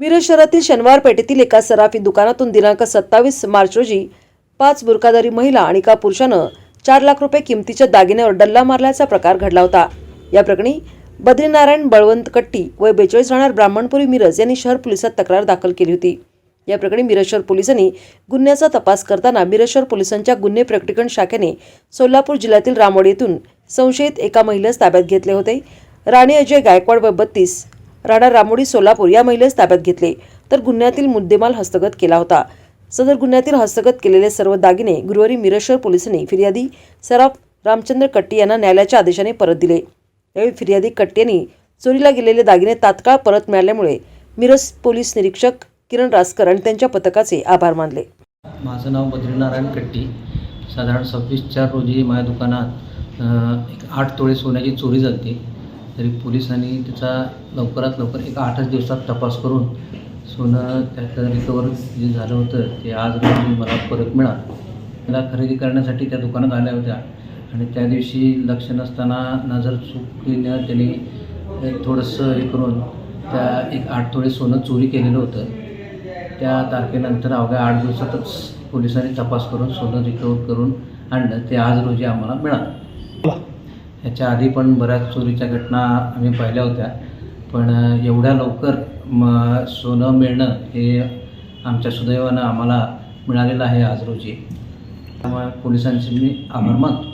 मिरज शहरातील शनिवार पेठेतील एका सराफी दुकानातून दिनांक सत्तावीस मार्च रोजी पाच बुरकादारी महिला आणि एका पुरुषानं चार लाख रुपये किमतीच्या दागिन्यावर डल्ला मारल्याचा प्रकार घडला होता. या प्रकरणी बद्रीनारायण बळवंत कट्टी व बेचाळीस राहणार ब्राह्मणपुरी मिरज यांनी शहर पोलिसात तक्रार दाखल केली होती. या प्रकरणी मिरज शहर पोलिसांनी गुन्ह्याचा तपास करताना मिरज शहर पोलिसांच्या गुन्हे प्रकटीकरण शाखेने सोलापूर जिल्ह्यातील रामोड येथून संशयित एका महिलेस ताब्यात घेतले होते. राणी अजय गायकवाड व बत्तीस राणा रामोडी सोलापूर या महिलेस ताब्यात घेतले. तर गुन्ह्यातील मुद्देमाल हस्तगत केला होता. सदर गुन्ह्यातील हस्तगत केलेले सर्व दागिने गुरुवारी मिरेश्वर पोलिसांनी फिर्यादी सराफ रामचंद्र कट्टी यांना न्यायालयाच्या आदेशाने परत दिले. यावेळी फिर्यादी कट्टी यांनी चोरीला गेलेले दागिने तात्काळ परत मिळाल्यामुळे मिरज पोलीस निरीक्षक किरण रासकर आणि त्यांच्या पथकाचे आभार मानले. माझं नाव बद्रीनारायण कट्टी. साधारण सव्वीस चार रोजी माझ्या दुकानात एक आठ तोळे सोन्याची चोरी झाली तरी पोलिसांनी त्याचा लवकरात लवकर एक आठच दिवसात तपास करून सोनं त्याचं रिकवर जे झालं होतं ते आज रोजी मला परत मिळालं मला खरेदी करण्यासाठी त्या दुकानात आल्या होत्या. आणि त्या दिवशी लक्ष नसताना नजर चुकीनं त्यांनी थोडंसं हे करून त्या एक आठ थोडे सोनं चोरी केलेलं होतं. त्या तारखेनंतर अवघ्या आठ दिवसातच पोलिसांनी तपास करून सोनं रिकवर करून आणलं. ते आज रोजी आम्हाला मिळालं. ह्याच्या आधी पण बऱ्याच चोरीच्या घटना आम्ही पाहिल्या होत्या. पण एवढ्या लवकर म सोनं मिळणं हे आमच्या सुदैवानं आम्हाला मिळालेलं आहे आज रोजी. त्यामुळे पोलिसांचे मी आभार मानतो.